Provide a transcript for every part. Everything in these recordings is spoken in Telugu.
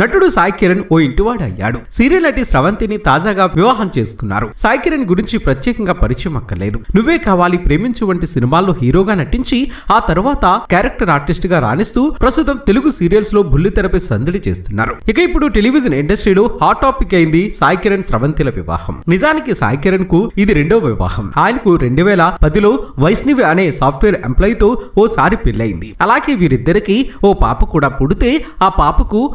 నటుడు సాయి కిరణ్ ఓ ఇంటివాడు అయ్యాడు. సీరియల్ నటి స్రవంతిని తాజాగా వివాహం చేసుకున్నారు. సాయి కిరణ్ గురించి ప్రత్యేకంగా పరిచయం అక్కర్లేదు. నువ్వే కావాలి ప్రేమించు వంటి సినిమాల్లో హీరోగా నటించి ఆ తర్వాత క్యారెక్టర్ ఆర్టిస్ట్గా రాణిస్తూ ప్రస్తుతం తెలుగు సీరియల్స్లో బుల్లితెరపై సందడి చేస్తున్నారు. ఇక ఇప్పుడు టెలివిజన్ ఇండస్ట్రీలో హాట్ టాపిక్ అయింది సాయి కిరణ్ స్రవంతిల వివాహం. నిజానికి సాయి కిరణ్కు ఇది రెండో వివాహం. ఆయనకు రెండు వేల పదిలో వైష్ణవి అనే సాఫ్ట్వేర్ ఎంప్లాయ్తో ఓసారి పెళ్ళయింది. అలాగే వీరిద్దరికి ఓ పాప కూడా పుడితే ఆ పాపకు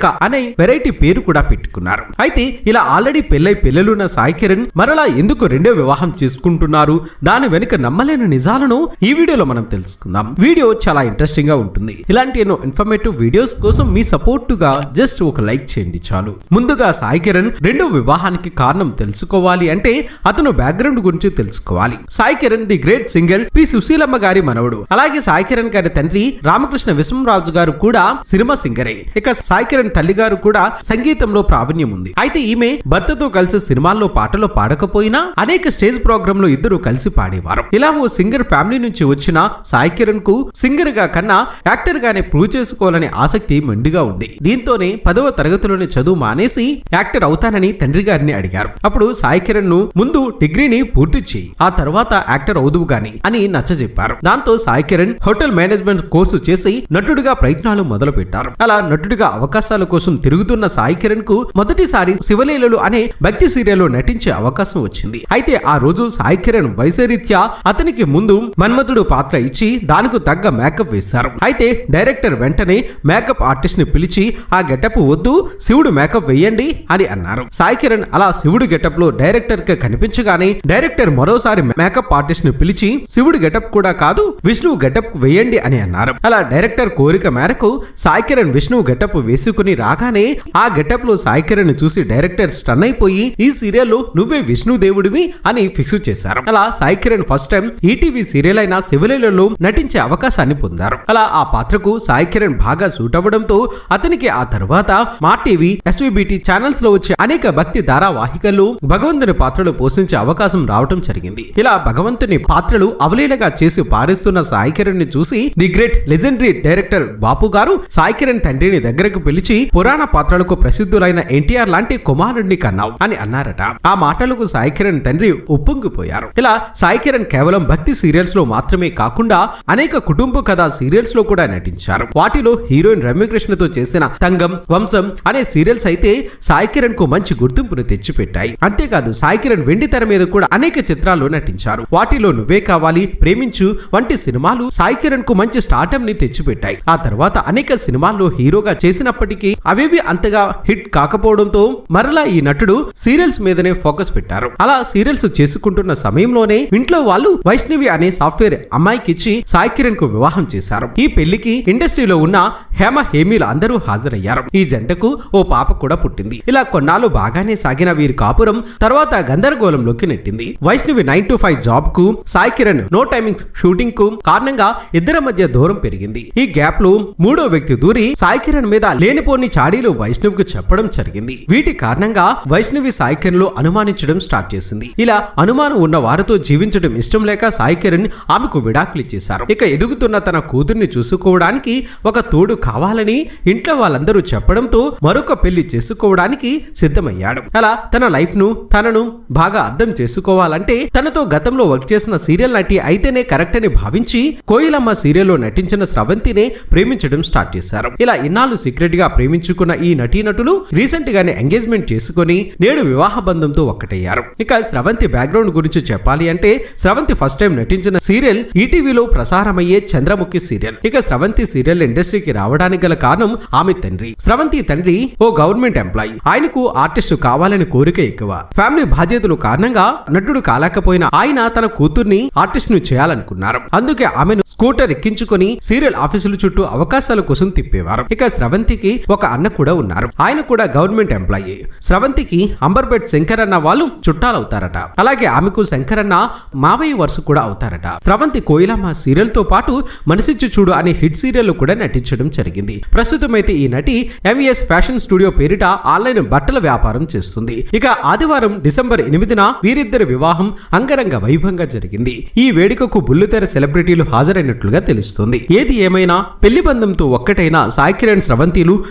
అనుషక అనే వెరైటీ పేరు కూడా పెట్టుకున్నారు. అయితే ఇలా ఆల్రెడీ పెళ్ళై పిల్లలున్న సాయి కిరణ్ మరలా ఎందుకు రెండో వివాహం చేసుకుంటున్నారు? దాని వెనుక నమ్మలేని నిజాలను ఈ వీడియోలో మనం తెలుసుకుందాం. వీడియో చాలా ఇంట్రెస్టింగ్గా ఉంటుంది. ఇలాంటి ఎన్నో ఇన్ఫర్మేటివ్ వీడియోస్ కోసం మీ సపోర్ట్గా జస్ట్ ఒక లైక్ చేయండి చాలు. ముందుగా సాయి కిరణ్ రెండో వివాహానికి కారణం తెలుసుకోవాలి అంటే అతను బ్యాక్గ్రౌండ్ గురించి తెలుసుకోవాలి. Sai Kiran the great singer P Susheelamma గారి మనవడు. అలాగే సాయి కిరణ్ గారి తండ్రి రామకృష్ణ విశ్వరాజు గారు కూడా సినిమా సింగరే. ఇక సాయి కిరణ్ తల్లి గారు కూడా సంగీతంలో ప్రావీణ్యం ఉంది. అయితే ఈమె భర్తతో కలిసి సినిమాల్లో పాటలు పాడకపోయినా అనేక స్టేజ్ ప్రోగ్రామ్లో ఇద్దరు కలిసి పాడేవారు. ఇలా ఓ సింగర్ ఫ్యామిలీ నుంచి వచ్చిన సాయి కిరణ్కు సింగర్గా కన్నా యాక్టర్ గానే ప్రూవ్ చేసుకోవాలనే ఆసక్తి మెండుగా ఉంది. దీంతోనే పదవ తరగతిలోని చదువు మానేసి యాక్టర్ అవుతానని తండ్రి గారిని అడిగారు. అప్పుడు సాయి కిరణ్ను ముందు డిగ్రీని పూర్తి చేయి ఆ తర్వాత యాక్టర్ అవుదువు గాని అని నచ్చజెప్పారు. దాంతో Sai Kiran hotel management course చేసి నటుడిగా ప్రయత్నాలు మొదలు పెట్టారు అలా నటుడిగా అవకాశాలు కోసం తిరుగుతున్న సాయి కిరణ్కు మొదటిసారి శివలీలలు అనే భక్తి సీరియల్లో నటించే అవకాశం వచ్చింది. అయితే ఆ రోజు సాయి కిరణ్ వయసరీత్యా అతనికి ముందు మన్మధుడు పాత్ర ఇచ్చి దానికి తగ్గ మేకప్ వేశారు. అయితే డైరెక్టర్ వెంటనే మేకప్ ఆర్టిస్ట్ని పిలిచి ఆ గెటప్ వద్దు శివుడు మేకప్ వేయండి అని అన్నారు. సాయి కిరణ్ అలా శివుడు గెటప్లో డైరెక్టర్కి కనిపించగానే డైరెక్టర్ మరోసారి మేకప్ ఆర్టిస్ట్ని పిలిచి శివుడు గెటప్ కూడా కాదు విష్ణువు గెటప్ వేయండి అని అన్నారు. అలా డైరెక్టర్ కోరిక మేరకు సాయి కిరణ్ విష్ణువు గెటప్ వేసుకుని రాగానే ఆ గెటప్లో సాయి కిరణ్ చూసి డైరెక్టర్ స్టన్ అయిపోయి ఈ సీరియల్లో నువ్వే విష్ణు దేవుడివి అని ఫిక్స్ చేశారు. అలా Sai Kiran first time ETV serial అయిన శివలీలలో నటించే అవకాశాన్ని పొందారు. అలా ఆ పాత్రకు సాయి కిరణ్ బాగా సూట్ అవ్వడంతో అతనికి ఆ తర్వాత మా టీవీ ఎస్వీబీటీ ఛానల్స్లో వచ్చే అనేక భక్తి ధారావాహికలు భగవంతుని పాత్రలు పోషించే అవకాశం రావడం జరిగింది. ఇలా భగవంతుని పాత్రలు అవలీలగా చేసి పారేస్తున్న సాయి కిరణ్ని చూసి the great legendary director Bapu గారు సాయి కిరణ్ తండ్రిని దగ్గరకు పిలిచి పురాణ పాత్రలకు ప్రసిద్ధులైన ఎన్టీఆర్ లాంటి కుమారుడిని కన్నావు అని అన్నారట. ఆ మాటలకు సాయి కిరణ్ తండ్రి ఉప్పొంగిపోయారు. ఇలా సాయి కిరణ్ కేవలం భక్తి సీరియల్స్లో మాత్రమే కాకుండా అనేక కుటుంబ కథా సీరియల్స్లో కూడా నటించారు. వాటిలో హీరోయిన్ రమ్యకృష్ణతో చేసిన తంగం వంశం అనే సీరియల్స్ అయితే సాయి కిరణ్కు మంచి గుర్తింపును తెచ్చిపెట్టాయి. అంతేకాదు సాయి కిరణ్ వెండి తెర మీద కూడా అనేక చిత్రాల్లో నటించారు. వాటిలో నువ్వే కావాలి ప్రేమించు వంటి సినిమాలు సాయి కిరణ్కు మంచి స్టార్టమ్ని తెచ్చిపెట్టాయి. ఆ తర్వాత అనేక సినిమాల్లో హీరోగా చేసినప్పటికీ అవేవి అంతగా హిట్ కాకపోవడంతో మరలా ఈ నటుడు సీరియల్స్ మీదనే ఫోకస్ పెట్టారు. అలా సీరియల్స్ చేసుకుంటున్న సమయంలోనే ఇంట్లో వాళ్ళు వైష్ణవి అనే సాఫ్ట్వేర్ అమ్మాయికిచ్చి సాయి కిరణ్కు వివాహం చేశారు. ఈ పెళ్ళికి ఇండస్ట్రీలో ఉన్న హేమ హేమీలు అందరూ హాజరయ్యారు. ఈ జంటకు ఓ పాప కూడా పుట్టింది. ఇలా కొన్నాళ్ళు బాగానే సాగిన వీరి కాపురం తర్వాత గందరగోళంలోకి నెట్టింది. వైష్ణవి నైన్ టు ఫైవ్ జాబ్కు సాయి కిరణ్ నో టైమింగ్స్ షూటింగ్కు కారణంగా ఇద్దరి మధ్య దూరం పెరిగింది. ఈ గ్యాప్లో మూడో వ్యక్తి దూరి సాయి కిరణ్ మీద లేనిపో కొన్ని చాడీలు వైష్ణవ్కు చెప్పడం జరిగింది. వీటి కారణంగా వైష్ణవి సాయి కిరణ్ అనుమానించడం స్టార్ట్ చేసింది. ఇలా అనుమానం ఉన్న వారితో జీవించడం ఇష్టం లేక సాయి కిరణ్ ఆమెకు విడాకులు ఇచ్చేశారు. ఇక ఎదుగుతున్న తన కూతుర్ని చూసుకోవడానికి ఒక తోడు కావాలని ఇంట్లో వాళ్ళందరూ చెప్పడంతో మరొక పెళ్ళి చేసుకోవడానికి సిద్ధమయ్యాడు. అలా తన లైఫ్ను తనను బాగా అర్థం చేసుకోవాలంటే తనతో గతంలో వర్క్ చేసిన సీరియల్ నటి అయితేనే కరెక్ట్ అని భావించి కోయిలమ్మ సీరియల్లో నటించిన స్రవంతినే ప్రేమించడం స్టార్ట్ చేశారు. ఇలా ఇన్నాళ్ళు సీక్రెట్గా ప్రేమించుకున్న ఈ నటీనటులు రీసెంట్ గానే ఎంగేజ్మెంట్ చేసుకుని నేడు వివాహ బంధంతో ఒక్కటయ్యారు. ఇక స్రవంతి బ్యాక్గ్రౌండ్ గురించి చెప్పాలి అంటే స్రవంతి ఫస్ట్ టైం నటించిన సీరియల్ ఈటీవీలో ప్రసారమయ్యే చంద్రముఖి సీరియల్. ఇక స్రవంతి సీరియల్ ఇండస్ట్రీకి రావడానికి గల కారణం ఆమె తండ్రి. స్రవంతి తండ్రి ఓ గవర్నమెంట్ ఎంప్లాయీ. ఆయనకు ఆర్టిస్ట్ కావాలని కోరిక ఎక్కువ. ఫ్యామిలీ బాధ్యతలు కారణంగా నటుడు కాలేకపోయిన ఆయన తన కూతుర్ని ఆర్టిస్ట్ను చేయాలనుకున్నారు. అందుకే ఆమెను స్కూటర్ ఎక్కించుకొని సీరియల్ ఆఫీసుల చుట్టూ అవకాశాల కోసం తిప్పేవారు. ఇక స్రవంతికి ఒక అన్న కూడా ఉన్నారు. ఆయన కూడా గవర్నమెంట్ ఎంప్లాయీ. స్రవంతికి అంబర్పేట్ శంకర్ అన్న వాళ్ళు చుట్టాలవుతారట. అలాగే ఆమెకు శంకర్ అన్న మావయ్య వరుస కూడా అవుతారట. స్రవంతి కోయిలమ్మ సీరియల్తో పాటు మనసిచ్చు చూడు అనే హిట్ సీరియల్ కూడా నటించడం జరిగింది. ప్రస్తుతం అయితే ఈ నటి ఎంవిఎస్ ఫ్యాషన్ స్టూడియో పేరిట ఆన్లైన్ బట్టల వ్యాపారం చేస్తుంది. ఇక ఆదివారం డిసెంబర్ ఎనిమిదిన వీరిద్దరి వివాహం అంగరంగ వైభవంగా జరిగింది. ఈ వేడుకకు బుల్లుతెర సెలబ్రిటీలు హాజరైనట్లుగా తెలుస్తుంది. ఏది ఏమైనా పెళ్ళి బంధంతో ఒక్కటైన సాయి కిరణ్ స్రవంతిలు